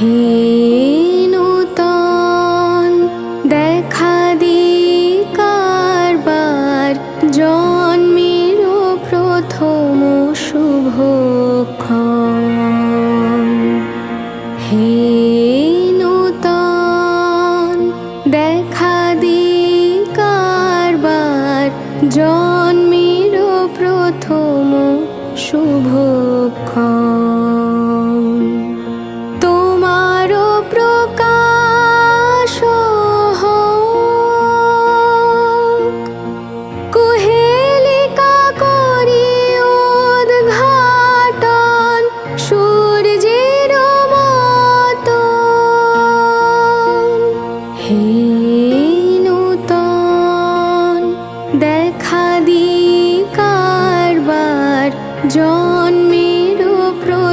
হে দেখা দি কারবার প্রথম দেখা দি কারবার প্রথম শুভ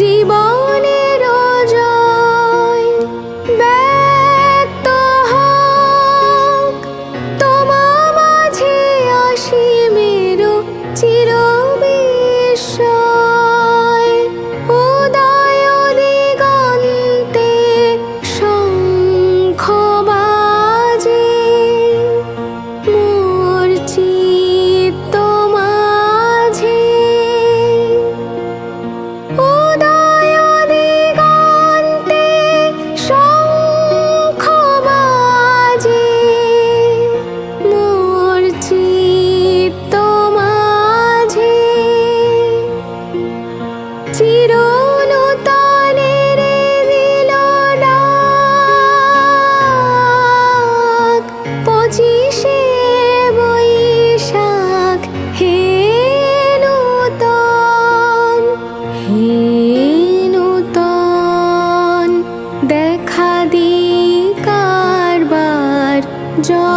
জীবন Joy.